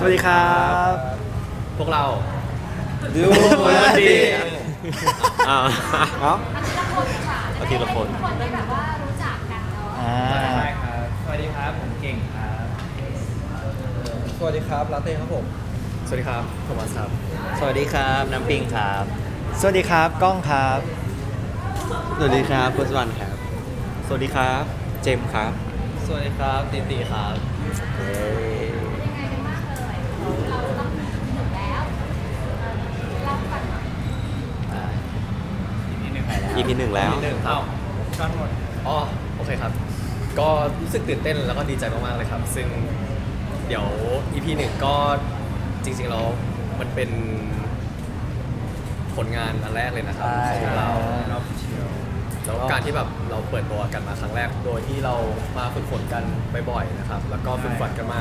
สวัสดีครับ พวกเราดูมาดีอ่าเนาะเอาทีละคนทุกคนได้แบบว่ารู้จักกันเนาะอ่าใช่ครับ สวัสดีครับ ผมเก่งครับ สวัสดีครับลาเต้ครับผม สวัสดีครับโทมัสครับ สวัสดีครับ น้ำปิงครับ สวัสดีครับกล้องครับ สวัสดีครับพุทธวันครับ สวัสดีครับ เจมส์ครับ สวัสดีครับ ติติครับ ยังไงกันบ้างเลยเราต้องหนึ่งแล้วเออเราฟัง อีกนิดนึงไปแล้ว EP หนึ่งแล้ว EP หนึ่งเอ้าช้อนหมดอ๋อโอเคครับ ก็รู้สึกตื่นเต้นแล้วก็ดีใจมากๆเลยครับ ซึ่งเดี๋ยว EP หนึ่งก็จริงๆแล้วมันเป็นผลงานอันแรกเลยนะครับของเราแล้วการที่แบบเราเปิดตัวกันมาครั้งแรก โดยที่เรามาฝึกฝนกันบ่อยๆนะครับ แล้วก็ฝึกฝนกันมา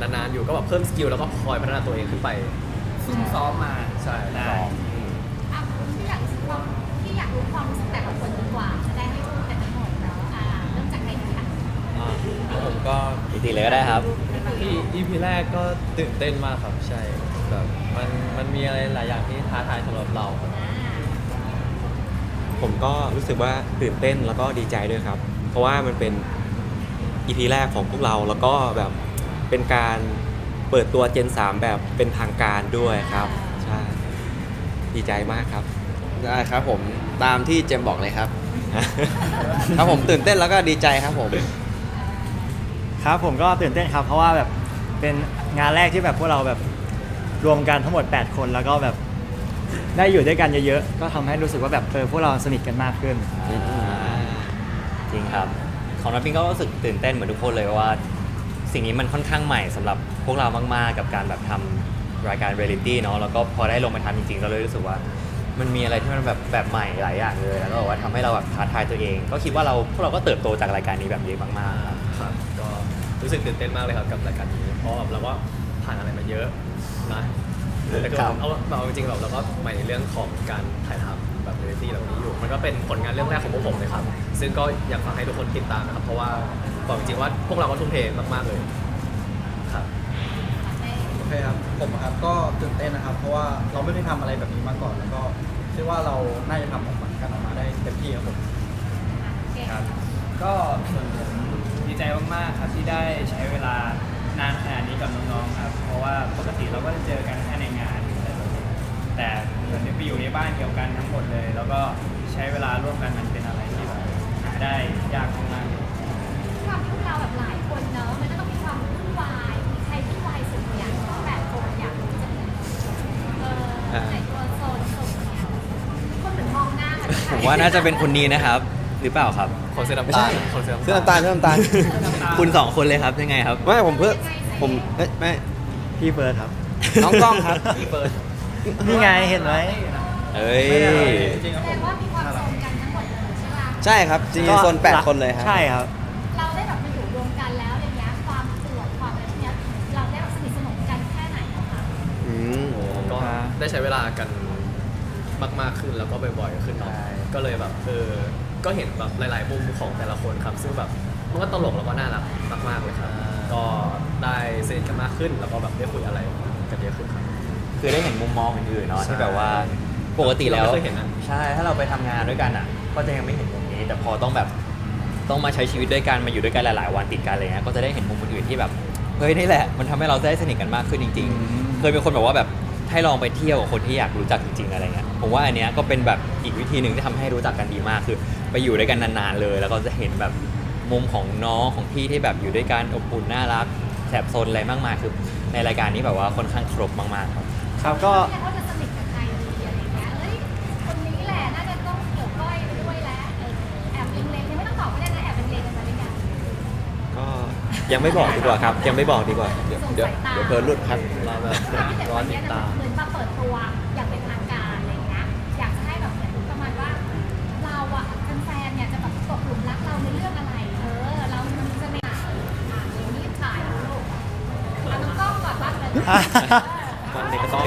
นานๆอยู่ก็แบบเพิ่มสกิลแล้วก็คอยพัฒนาตัวเองขึ้นไป ซุ่มซ้อมมาใช่ได้ซ้ ก็อีกทีเลยก็ได้ครับ ที่ EP แรกก็ตื่นเต้นมากครับใช่แบบมันมันมีอะไรหลายอย่างที่ท้าทายสำหรับเราครับอ่าผมก็รู้สึกว่าตื่นเต้นแล้วก็ดีใจด้วยครับ เพราะว่ามันเป็น EP แรกของพวกเราแล้วก็แบบเป็นการเปิดตัว Gen 3 แบบเป็นทางการด้วยครับใช่ดีใจมากครับ ได้ครับผมตามที่เจมส์บอกเลยครับ ครับผมตื่นเต้นแล้วก็ดีใจครับผม ครับผมก็ตื่นเต้นครับ เพราะว่าแบบเป็นงานแรกที่แบบพวกเราแบบรวมกันทั้งหมด 8 คนแล้วก็แบบได้อยู่ด้วยกันเยอะๆ ก็ทำให้รู้สึกว่าแบบเออพวกเราสนิทกันมากขึ้น จริงครับ ของน้ำปิงก็รู้สึกตื่นเต้นเหมือนทุกคนเลยว่า สิ่งนี้มันค่อนข้างใหม่สำหรับพวกเรามากๆ กับการแบบทำรายการเรียลิตี้เนาะแล้วก็พอได้ลงมาทำจริงๆ ก็เลยรู้สึกว่า มันมีอะไรที่มันแบบแบบใหม่หลายอย่างเลย แล้วก็แบบว่าทำให้เราแบบท้าทายตัวเอง ก็คิดว่าเราพวกเราก็เติบโตจากรายการนี้แบบเยอะมากๆครับ รับก็รู้สึกตื่นเต้นมากเลยครับกับรายการนี้ เพราะแบบเราก็ผ่านอะไรมาเยอะนะแต่ก็ครับเอาเอาจริงๆแบบเราก็ใหม่ในเรื่องของการถ่ายทำแบบเรียลิตี้เหล่านี้อยู่ มันก็เป็นผลงานเรื่องแรกของพวกผมเลยครับ ซึ่งก็อยากฝากให้ทุกคนติดตามนะครับ เพราะว่าบอกจริงๆว่าพวกเราก็ทุ่มเทมากๆเลยครับโอเคครับผมครับก็ตื่นเต้นนะครับ เพราะว่าเราไม่ได้ทำอะไรแบบนี้มาก่อน แล้วก็เชื่อว่าเราน่าจะทำออกมากันออกมาได้เต็มที่ครับผมเก่งครับก็ส่วนผมดี ใจมากๆครับที่ได้ใช้เวลานานขนาดนี้กับน้องๆครับเพราะว่าปกติเราก็จะเจอกันแค่ในงานอะไรแบบนี้แต่เหมือนไปอยู่ในบ้านเดียวกันทั้งหมดเลย แล้วก็ใช้เวลาร่วมกันมันเป็นอะไรที่แบบหาได้ยากมากๆความที่เราแบบหลายคนเนาะมันก็ต้องมีความวุ่นวายมีใครวุ่นวายสุดอย่างเนาะแบบคนอยากรู้จังเลยเออไหนตัวโซนโซนเนี่ยคนเหมือนมองหน้ากัน ผมว่าน่าจะเป็นคนนี้นะครับ หรือเปล่าครับ คนเสื้อน้ำตาลคนเสื้อเสื้อน้ำตาลน้ำตาลเสื้อน้ำตาลคุณสองคนเลยครับยังไงครับ ไม่ผมเพื่อผมเอ้ยไม่พี่เฟิร์สครับ น้องกล้องครับ พี่เฟิร์สนี่ไงเห็นไหมเอ้ย จริงๆครับแสผดมงว่ามีความโซนกันทั้งหมดเลยใช่ไหมใช่ครับจริงๆโซนแปดคนเลยครับ ใช่ครับ เราได้แบบมาอยู่รวมกันแล้วอย่างเงี้ยความสวยความอะไรพวกเนี้ยเราได้แบบสนิทสนมกันแค่ไหนอะคะอืมก็ได้ใช้เวลากันมาก ๆ ขึ้นแล้วก็บ่อยๆขึ้นเนาะก็เลยแบบเออ ก็เห็นแบบหลาย ๆ มุมของแต่ละคนครับ ซึ่งแบบมันก็ตลกแล้วก็น่ารักมากๆเลยครับ ก็ได้สนิทกันมากขึ้นแล้วก็แบบได้คุยอะไรกันเยอะขึ้นครับ คือได้เห็นมุมมองอื่นๆเนาะใช่ ที่แบบว่าปกติแล้วที่เราไม่เคยเห็นอะใช่ ถ้าเราไปทำงานด้วยกันอะ ก็จะยังไม่เห็นมุมนี้ แต่พอต้องแบบต้องมาใช้ชีวิตด้วยกัน มาอยู่ด้วยกันหลาย ๆ วันติดกันอะไรเงี้ย ก็จะได้เห็นมุมอื่นๆที่แบบ เฮ้ยนี่แหละ มันทำให้เราได้สนิทกันมากขึ้นจริง ๆ เคยเป็นคนแบบว่าแบบให้ลองไปเที่ยวกับคนที่อยากรู้จักจริง ๆ อะไรเงี้ย ผมว่าอันเนี้ยก็เป็นแบบอีกวิธีหนึ่งที่ทำให้รู้จักกันดีมาก คือ ไปอยู่ด้วยกันนานๆเลย แล้วก็จะเห็นแบบมุมของน้องของพี่ที่แบบอยู่ด้วยกันอบอุ่นน่ารักแสบซนอะไรมากมายคือในรายการนี้แบบว่าค่อนข้างครบมากๆครับ ครับก็เรียกว่าจะสนิทกับใครดีอะไรเงี้ยเอ้ย คนนี้แหละน่าจะต้องเกี่ยวก้อยไปด้วยแล้วเออแอบเล็งๆยังไม่ต้องตอบก็ได้นะแอบเล็งๆกันมาหรือยัง ก็ยังไม่บอกดีกว่าครับ ยังไม่บอกดีกว่า เดี๋ยวเดี๋ยวเดี๋ยวเพลินหลุดครับ เราแบบแต่ร้อวันนติเนี้ดยตาม เหมือนมาเปิดตัว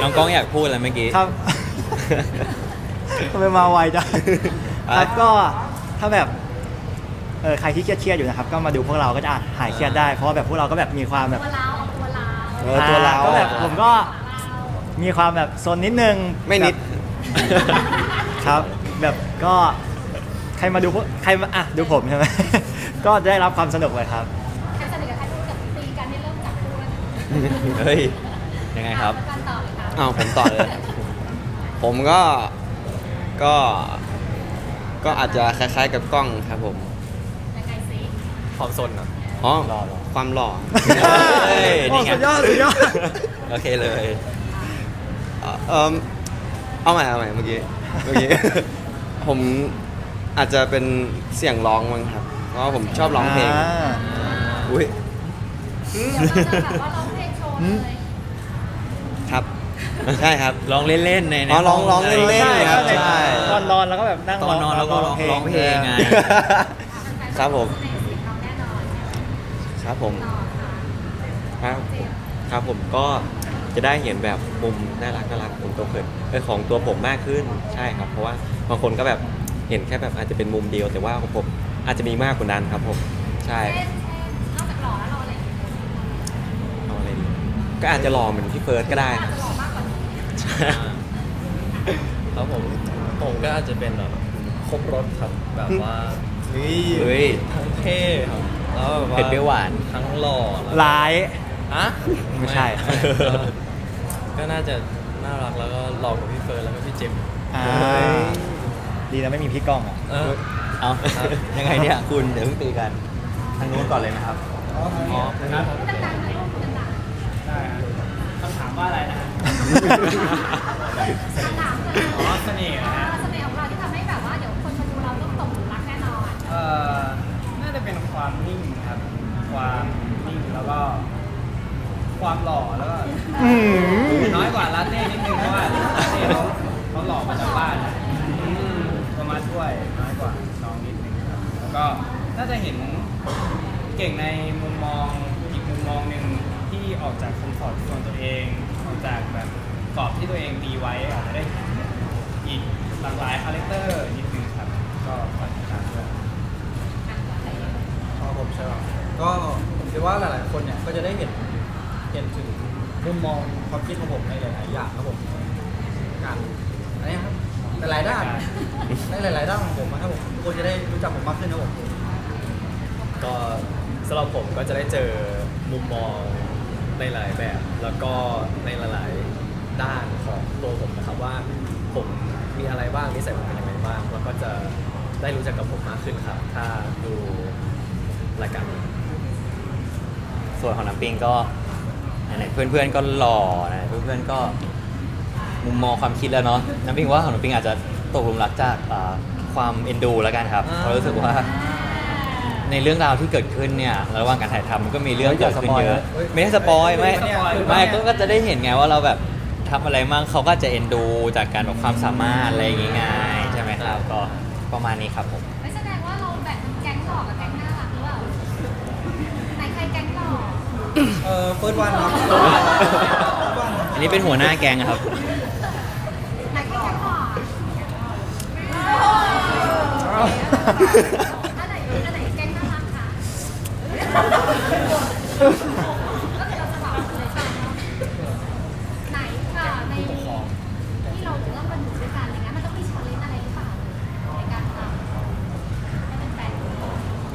น้องกล้องอยากพูดอะไรเมื่อกี้ ครับ ทำไมมาไวจังครับก็ถ้าแบบเออใครที่เครียดๆอยู่นะครับ ก็มาดูพวกเราก็จะอะหายเครียดได้ เพราะว่าแบบพวกเราก็แบบมีความแบบตัวเราเอาตัวเราเออตัวเราก็แบบผมก็มีความแบบโซนนิดนึงไม่นิดแบบครับ แบบก็ใครมาดูพวกใครมาอะดูผมใช่ไหมก็จะได้รับความสนุกเลยครับ ใครสนิทกับใครรู้จักตีกันนี่เริ่มจับคู่แล้วนะเฮ้ย ยังไงครับแล้วกันต่อเลยครับอ้าวผมต่อเลย ผมก็ก็ ก็อาจจะคล้ายๆกับกล้องครับผมยังไงสิความสนอะอ๋อหล่อหล่อ ความหล่อเฮ้ยนี่ไงโอ้สุดยอดสุดยอด โอเคเลยเอ่อเอิ่มเอาใหม่เอาใหม่เมื่อกี้เมื่อกี้ ผมอาจจะเป็นเสียงร้องมั้งครับเพราะว่าผมชอบร้องเพลงา อุ้ยเดี๋ยวเราจะแบบว่าร้องเพลงโชว์เลยครับ ใช่ครับร้องเล่นๆในในอ๋อร้องห้ร้องเล่นๆครับใช่ใช่ ตอนนอนแล้วก็แบบนั่งตอนนอนแล้วก็ร้องร้องเพลงไง ครับผมในเสียงเราแน่นอนครับผมต่อค่ะครับเจมส์ครับผมก็จะได้เห็นแบบมุมน่ารักน่ารักของตัวเขินเออของตัวผมมากขึ้นใช่ครับ เพราะว่าบางคนก็แบบเห็นแค่แบบอาจจะเป็นมุมเดียว แต่ว่าของผมอาจจะมีมากกว่านั้นครับผมใช่เช่นเช่นนอกจากหล่อแล้วเราอะไรอีกเอาอะไรดีก็อาจจะหล่อเหมือนพี่เฟิร์สก็ได้อาจจะ ครับผมผมก็อาจจะเป็นแบบครบรถครับแบบว่าเฮ้ยทั้งเท่ครับแล้วแบบว่าเผ็ดเปรี้ยวหวาน ทั้งหล่อแล้วร้าย อะไม่ใช่ ก็ก็น่าจะน่ารักแล้วก็หล่อกว่าพี่เฟิร์นแล้วก็พี่เจมส์ อ่าดีนะไม่มีพี่ก้องอะเออ เอายังไงเนี่ยคุณเดี๋ยวเพิ่งตีกัน ทางนู้นก่อนเลยไหมครับ อ๋อครับ ดังๆนะลูกดังได้ฮะคำถามว่าอะไรนะฮะๆคำถามเลย อ๋อเสน่ห์นะฮะ เสน่ห์ของเราที่ทำให้แบบว่าเดี๋ยวคนมาดูเราต้องตกหลุมรักแน่นอน เอ่อ น่าจะเป็นความนิ่งครับ ความนิ่งแล้วก็ความหล่อแล้วก็อืมน้อยกว่าลาเต้นิดนึงเพราะว่าลาเต้เขาเขาหล่อมาจากบ้านนะอืมก็มาช่วยน้อยกว่าน้องนิดนึงครับ แล้วก็น่าจะเห็นเก่งในมุมมองอีกมุมมองหนึ่งที่ออกจากคอมฟอร์ตโซนตัวเอง จากแบบกรอบที่ตัวเองตีไว้อาจจะได้เห็นอีกหลากหลายคาแรคเตอร์นิดนึงครับ ก็ฝากติดตามด้วยครับผมใช่ครับก็ผมคิดว่าหลาย ๆ คนเนี่ยก็จะได้เห็นเห็นถึงมุมมองความคิดของผมในหลาย ๆ อย่างครับผมการอะไรนะครับหลายๆด้านในหลาย ๆ ด้านของผมนะครับผมทุกคนจะได้รู้จักผมมากขึ้นครับผมก็สำหรับผมก็จะได้เจอมุมมอง ในหลายแบบ แล้วก็ในหลายๆด้านของตัวผมนะครับว่าผมมีอะไรบ้างนิสัยผมเป็นยังไงบ้างแล้วก็จะได้รู้จักกับผมมากขึ้นครับ ถ้าดูรายการนี้ส่วนของน้ำปิงก็ไหนๆเพื่อนๆก็หล่อนะเพื่อนๆก็มุมมองความคิดแล้วเนาะน้ำปิงว่าของน้ำปิงอาจจะตกหลุมรักจากอ่าความเอ็นดูแล้วกันครับเพราะรู้สึกว่า ในเรื่องราวที่เกิดขึ้นเนี่ยระหว่างการถ่ายทำมันก็มีเรื่องเกิดขึ้นเยอะไม่ได้สปอยไม่ไม่ได้สปอยไม่ก็ก็จะได้เห็นไงว่าเราแบบทำอะไรมั่งเขาก็จะเอ็นดูจากการแบบความสามารถอะไรอย่างงี้ไงใช่ไหมครับก็ประมาณนี้ครับผมไม่แสดงว่าเราแบ่งเป็นแก๊งหล่อกับแก๊งน่ารักหรือเปล่าไหนใครแก๊งหล่อเออเฟิร์สวันครับอันนี้เป็นหัวหน้าแกงครับไหนใครแก๊งหล่ออันไหนอันไหนแก๊งน่ารักคะ ก็คือเราจะบอกเลยใช่ไหมไหนค่ะในที่เราจะต้องมาอยู่ด้วยกันอะไรเงี้ยมันต้องมีชาเลนจ์อะไรหรือเปล่าในการทำให้เป็นแฟน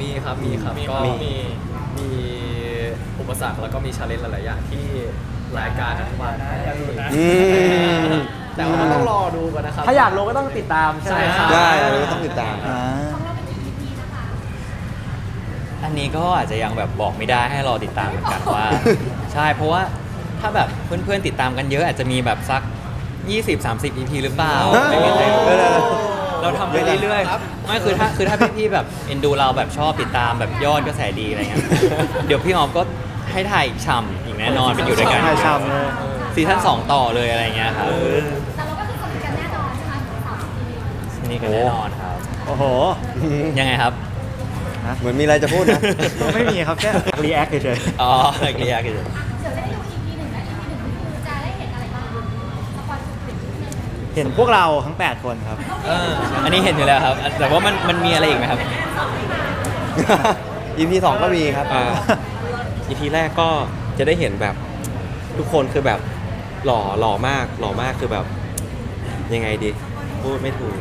มีครับมีครับมีก็มี มีมีอุปสรรคแล้วก็มีชาเลนจ์หลายๆอย่างที่รายการอนุมัตินะอย่าหลุดนะอืม แต่ว่าต้องรอดูกันนะครับ ถ้าอยากรู้ก็ต้องติดตามใช่ไหม ใช่ครับ ได้เราต้องติดตาม อ่า ของเราเป็นกี่ EP นะคะ อันนี้ก็อาจจะยังแบบบอกไม่ได้ให้รอติดตามเหมือนกันว่า ใช่เพราะว่าถ้าแบบเพื่อนๆติดตามกันเยอะอาจจะมีแบบสัก 20-30 EP หรือเปล่าเฮ้ยไม่มีใครรู้เออเราทำไปเรื่อยๆไม่คือถ้าคือถ้าพี่ๆแบบเอ็นดูเราแบบชอบติดตามแบบยอดกระแสดีอะไรเงี้ยเดี๋ยวพี่ออฟก็ให้ถ่ายอีกช่ำอีกแน่นอนเป็นอยู่ด้วยกันถ่ายช่ำเลยซีซั่นสองต่อเลยอะไรเงี้ยครับแต่เราก็คือสนิทกันแน่นอนใช่ไหมถึงสาม EP นี่ก็แน่นอนครับโอ้โหยังไงครับ เหมือนมีอะไรจะพูดนะ ไม่มีครับแค่รีแอคเฉยอ๋อเคลียร์กันเดี๋ยวจะได้ดู EP หนึ่งและ EP หนึ่งคือจะได้เห็นอะไรบ้างสปอยล์สุดๆนิดนึงๆเห็นพวกเราทั้ง 8 คนครับ เอออันนี้เห็นอยู่แล้วครับ แต่ว่ามันมันมีอะไรอีกไหมครับ EP สองก็มีครับ อ่า EP แรกก็จะได้เห็นแบบทุกคนคือแบบหล่อหล่อมากหล่อมากคือแบบ ยังไงดี พูดไม่ถูก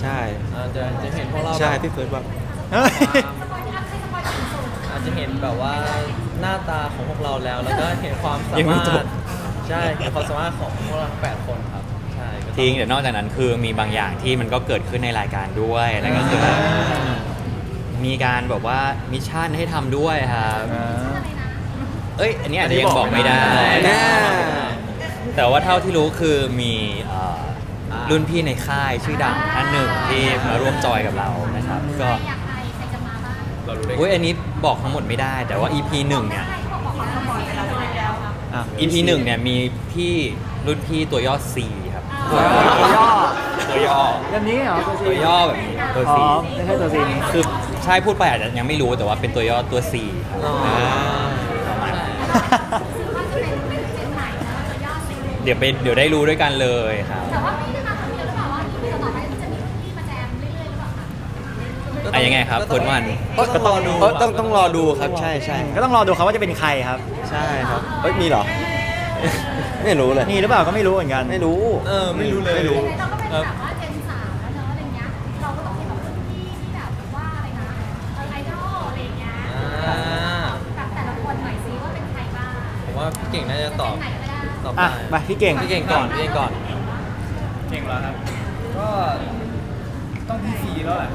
ใช่อาจจะจะเห็นพวกเราใช่แบบพี่เฟิร์สว่าเฮ้ยสป อยล์อัพให้สปอยล์ถึงสุดอาจจะเห็นแบบว่าหน้าตาของพวกเราแล้ว แล้วก็เห็นความสายังไม่มารจถบใช่เห็นความสามารถของพวกเราทั้งแปดคนครับใช่ก็จริงแต่นอกจากนั้นคือมีบางอย่างที่มันก็เกิดขึ้นในรายการด้วยนั่นก็คือแบบมีการแบบว่ามิชชั่นให้ทำด้วยครับอะไรนะเอ้ยอันนี้อาจจะยังบอกไม่ได้ แน่ แต่ว่าเท่าที่รู้คือมีเอ่อรุ่นพี่ในค่ายชื่อดังท่านหนึ่งที่มาร่วมจอยกับเรานะครับใครก็ รารู้ได้ไง อุ้ยอันนี้บอกทั้งหมดไม่ได้ แต่ว่า EP หนึ่งเนี่ยใครบอกบอกสปอยล์ไปแล้วแล้วครับอะ EP หนึ่งเนี่ยมีพี่รุ่นพี่ตัวย่อ C ครับตัวย่อ ตัวย่อ แบบนี้เหรอตัวตัวย่อแบบนี้ตัว อ๋ C อไม่ใช่ตัวซีนี้ คือใช่พูดไปอาจจะยังไม่รู้แต่ว่าเป็นตัวย่อตัว C ครับอ๋อประมาณนั้นว่าจะเป็นเป็นเป็นไหนนะจะย่อสิเดี๋ยวไปเดี๋ยวได้รู้ด้วยกันเลยครับ แต่ว่าพี่จะม คะอะยังไงครับคุณวันก็ต้องเออต้องต้องรอดูครับใช่ใช่ก็ต้องรอดูเขาว่าจะเป็นใครครับ ใช่ครับเอ้ยมีเหรอ ไม่รู้เลยมีหรือเปล่าก็ไม่รู้เหมือนกัน ไม่รู้เออไม่รู้เลยไม่รู้เราก็เป็นแบบว่าเจนสามแล้วเนอะอะไรเงี้ยเราก็ต้องมีแบบรุ่นพี่ที่แบบว่าอะไรนะเออไอดอลอะไรเงี้ยอ่าแบบแต่ละคนหน่อยซิว่าเป็นใครบ้างผมว่าพี่เก่งน่าจะตอบเป็นไหนก็ได้ตอบอะได้ไปพี่เก่งพี่เก่งก่อนพี่เก่งก่อนเก่งแล้วครับก็ ต้องพี่ซีแล้วแหละ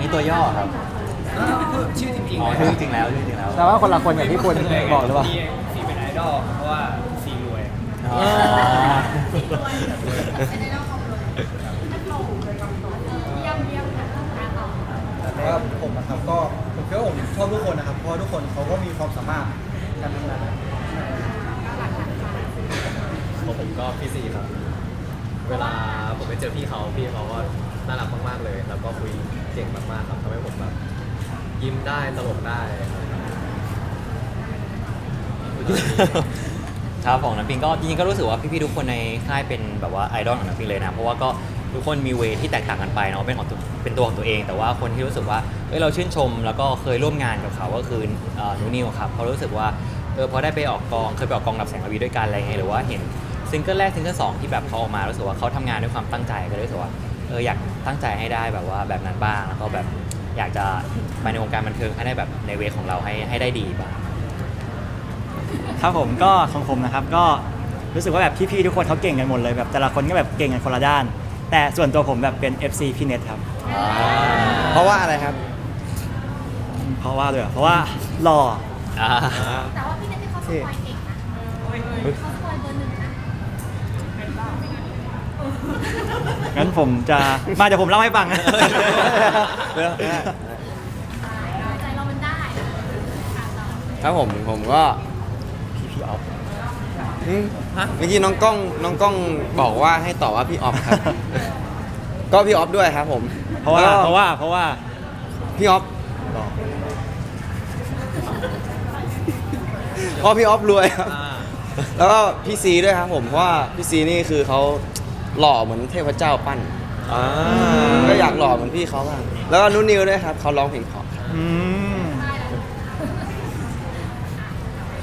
นี่ตัวย่อครับอ่าพูดชื่อจริงๆอ๋อเลยชื่อจริงแล้วชื่อจริงแล้วแต่ว่าคนละคนกับที่คุณบอกหรือเปล่าซีซีเป็นไอดอลเพราะว่าซีรวยอ๋อเป็นไอดอลของเลยนักลงเลยกำหนดเยี่ยมเยี่ยมค่ะต่อแต่ว่าผมนะครับก็ผมคิดว่าผมชอบทุกคนนะครับเพราะว่าทุกคนเขาก็มีความสามารถการทำงานของผมก็พี่ซีครับ เวลาผมไปเจอพี่เขาพี่เขาก็น่ารักมากๆเลย แล้วก็คุยเก่งมากๆครับทำให้ผมแบบยิ้มได้ตลกได้ครับครับของน้ำปิงก็จริงๆก็รู้สึกว่าพี่ๆทุกคนในค่ายเป็นแบบว่าไอดอลของน้ำปิงเลยนะ เพราะว่าก็ทุกคนมีเวที่แตกต่างกันไปเนาะเป็นของตัวเป็นตัวของตัวเอง แต่ว่าคนที่รู้สึกว่าเอ้ยเราชื่นชม แล้วก็เคยร่วมงานกับเขาก็คืออนูนิวครับเขารู้สึกว่าเออพอได้ไปออกกองเคยไปออกกองดับแสงระวีด้วยกันอะไรเงี้ยหรือว่าเห็น ซิงเกิลแรกซิงเกิลสองที่แบบเขาออกมารู้สึกว่าเขาทำงานด้วยความตั้งใจก็เลยรู้สึกว่าเอออยากตั้งใจให้ได้แบบว่าแบบนั้นบ้างแล้วก็แบบอยากจะไปในวงการบันเทิงให้ได้แบบในเวของเราให้ให้ได้ดีบ้าง ครับผมก็ของผมนะครับก็รู้สึกว่าแบบพี่ๆทุกคนเขาเก่งกันหมดเลยแบบแต่ละคนก็แบบเก่งกันคนละด้าน แต่ส่วนตัวผมแบบเป็น FC พี่เน็ตครับ เพราะว่าอะไรครับ เพราะว่าด้วยเหรอเพราะว่าหล่ออ่าแต่ว่าพี่เนทที่เขาสปอยเก่งนะเขาสปอยเบอร์หนึ่งนะ งั้นผมจะมาเดี๋ยวผมเล่าให้ฟังใจเรามันได้ค่ะต่อครับผมผมก็พี่พี่ออฟอืมเมื่อกี้น้องกล้องน้องกล้องบอกว่าให้ตอบว่าพี่ออฟครับ ก็พี่ออฟด้วยครับผมเพราะว่าแล้วก็เพราะว่าเพราะว่าพี่ออฟหล่อเพราะพี่ออฟรวยครับแล้วก็พี่ซีด้วยครับผมเพราะว่าพี่ซีนี่คือเขา หล่อเหมือนเทพเจ้าปั้น อ่าก็อยากหล่อเหมือนพี่เขาบ้างแล้วก็นุ่นนิวด้วยครับเขาร้องเพลงเพราะอืมได้แล้ว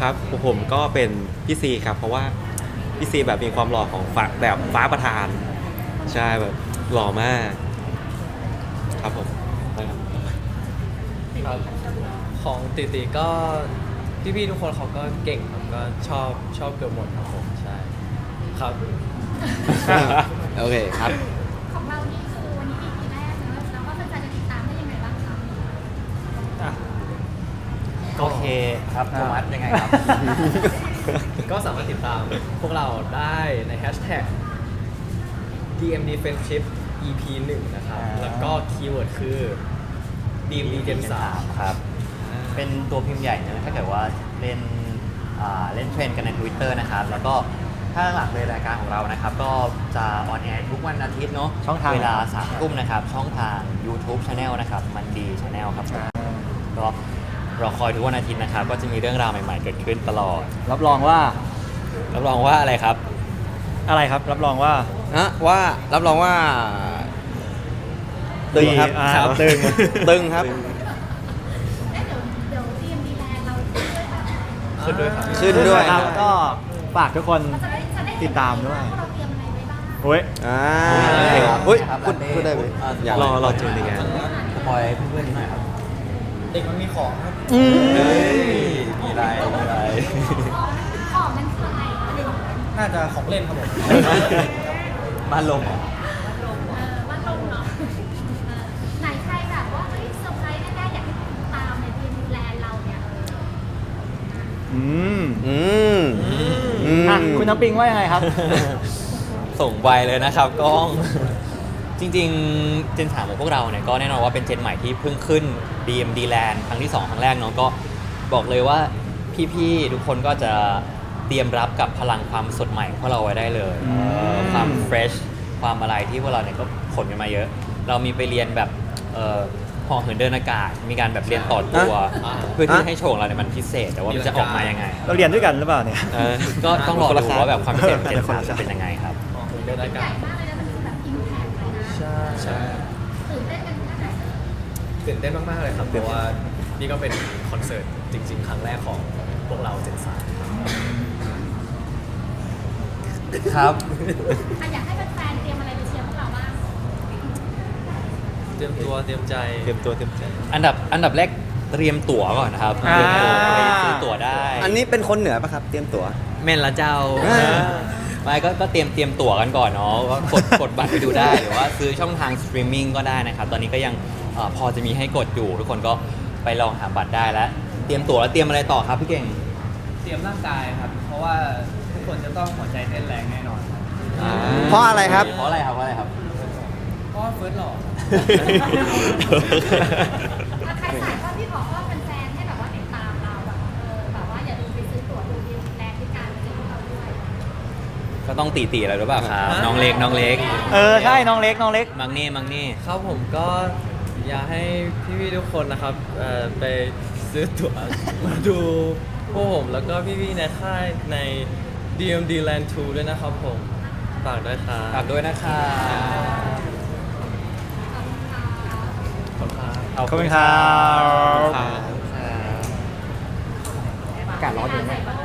ครับผมก็เป็นพี่ซีครับ เพราะว่าพี่ซีแบบมีความหล่อของฟ้าแบบฟ้าประธาน ใช่แบบหล่อมาก ครับผมนะครับครับของติติก็พี่ๆทุกคนเขาก็เก่งครับก็ชอบชอบเกือบหมดครับผมใช่ ครับ โอเคครับ ของเรานี่คือวันนี้ EP แรกเนอะแล้วก็แฟนๆจะติดตามได้ยังไงบ้างคะโอเคครับโทมัสยังไงครับ ก็สามารถติดตามพวกเราได้ในแฮชแท็ก DMD Friendship EP 1 นะครับอ่าแล้วก็คีย์เวิร์ดคือ DMD Gen 3 ครับ เป็นตัวพิมพ์ใหญ่เนอะถ้าเกิดว่าเล่นอ่าเล่นเทรนด์กันใน Twitter นะครับ แล้วก็ ถ้าหลักเลยรายการของเรานะครับ ก็จะออนแอร์ทุกวันอาทิตย์เนาะช่องทางเวลาสามทุ่มนะครับ ช่องทาง YouTube Channel นะครับ มันดี Channel ครับผมก็รอคอยทุกวันอาทิตย์นะครับ ก็จะมีเรื่องราวใหม่ ๆ เกิดขึ้นตลอด รับรองว่า รับรองว่าอะไรครับ อะไรครับ รับรองว่าฮะว่ารับรองว่าตึงครับดีอ่าครับตึงตึงครับเอ๊ะเดี๋ยวเดี๋ยว DMD แลนด์เราด้วยแบบขึ้นด้วยครับ ขึ้นด้วยครับ ก็ฝากทุกคน มันจะได้จะได้เห็นติดตามด้วยว่าเราเตรียมอะไรไว้บ้างโอ้ย อ่าครับอุ้ยครับพูดพูดได้ไหมเอ่ออยากรอรอเจอในงานสปอยเพื่อนๆหน่อยครับ เด็กมันมีของครับเฮ้ยมีอะไรมีอะไรของมันคืออะไรอะไรอย่างเงี้ยน่าจะของเล่นครับผมบ้านลมเหรอ เออว่าลงเนาะเออไหนใครแบบว่าเฮ้ยเซอร์ไพรส์แน่ๆอยากให้ติดตามในทีมแลนด์เราเนี่ย อืม อืมอืม อะ คุณน้ำปิงว่ายังไงครับ ส่งไวเลยนะครับกล้อง จริงๆ เจนสามของพวกเราเนี่ยก็แน่นอนว่าเป็นเจนใหม่ที่เพิ่งขึ้น DMD Land ครั้งที่ 2 ครั้งแรกเนาะก็บอกเลยว่าพี่ๆ ทุกคนก็จะเตรียมรับกับพลังความสดใหม่ของพวกเราไว้ได้เลยอืม เอ่อความเฟรชความอะไรที่พวกเราเนี่ยก็ขนกันมาเยอะ เรามีไปเรียนแบบเอ่อ ห่อเหินเดินอากาศ มีการแบบเรียนต่อตัวอ่าเพื่อที่ให้โชว์ของเราเนี่ยมันพิเศษ แต่ว่ามันจะออกมายังไงเราเรียนด้วยกันหรือเปล่าเนี่ย เออก็ต้องรอคนละดูคลาสว่าแบบความพิเศษของเจนคนสามละคลาสจะเป็นยังไงครับ เดินรายใหกาญ่รมากเลยนะมันคือแบบอิมแพคเลยนะใช่ใช่ตื่นเต้นกันแค่ไหนตื่นเต้นมาก ๆ เลยครับเพราะว่านี่ก็เป็นคอนเสิร์ตจริง ๆ ครั้งแรกของพวกเราเจนสามครับอะอยากให้แฟ เตรียมตัวเตรียมใจ เตรียมตัวเตรียมใจ อันดับอันดับแรกเตรียมตั๋วก่อนนะครับอ่า เตรียมตั๋วไปซื้อตั๋วได้อันนี้เป็นคนเหนือปะครับ เตรียมตั๋ว แม่นละเจ้า อ่า ไม่ก็ก็เตรียมเตรียมตั๋วกันก่อนเนาะก็กดกดบัตรไปดูได้หรือว่าซื้อช่องทางสตรีมมิ่งก็ได้นะครับตอนนี้ก็ยังเอ่อพอจะมีให้กดอยู่ ทุกคนก็ไปลองหาบัตรได้แล้ว เตรียมตั๋วแล้วเตรียมอะไรต่อครับพี่เก่ง เตรียมร่างกายครับ เพราะว่าทุกคนจะต้องหัวใจเต้นแรงแน่นอนครับเพราะอะไรครับ เพราะอะไรครับเพราะอะไรครับ เพราะว่าเฟิร์สหล่อ ถ้าใครสายก็พี่บอกว่าแฟนๆให้แบบว่าติดตามเราแบบเออแบบว่าอย่าลืมไปซื้อตั๋วดูดีแลนด์ที่การเจอพวกเราด้วยก็ต้องตีตีอะไรหรือเปล่าครับ น้องเล็กน้องเล็ก เออใช่น้องเล็กน้องเล็ก มังนี่มังนี่ครับผมก็อยากให้พี่ๆทุกคนนะครับเอ่อไปซื้อตั๋ว มาดูพวกผมแล้วก็พี่ๆในค่ายใน DMD Land 2 ด้วยนะครับผมฝากด้วยครับ ฝากด้วยนะครับ ขอบคุณค่ะ ขอบขอบคุณครับ อากาศร้อนอยู่ไหม ใส่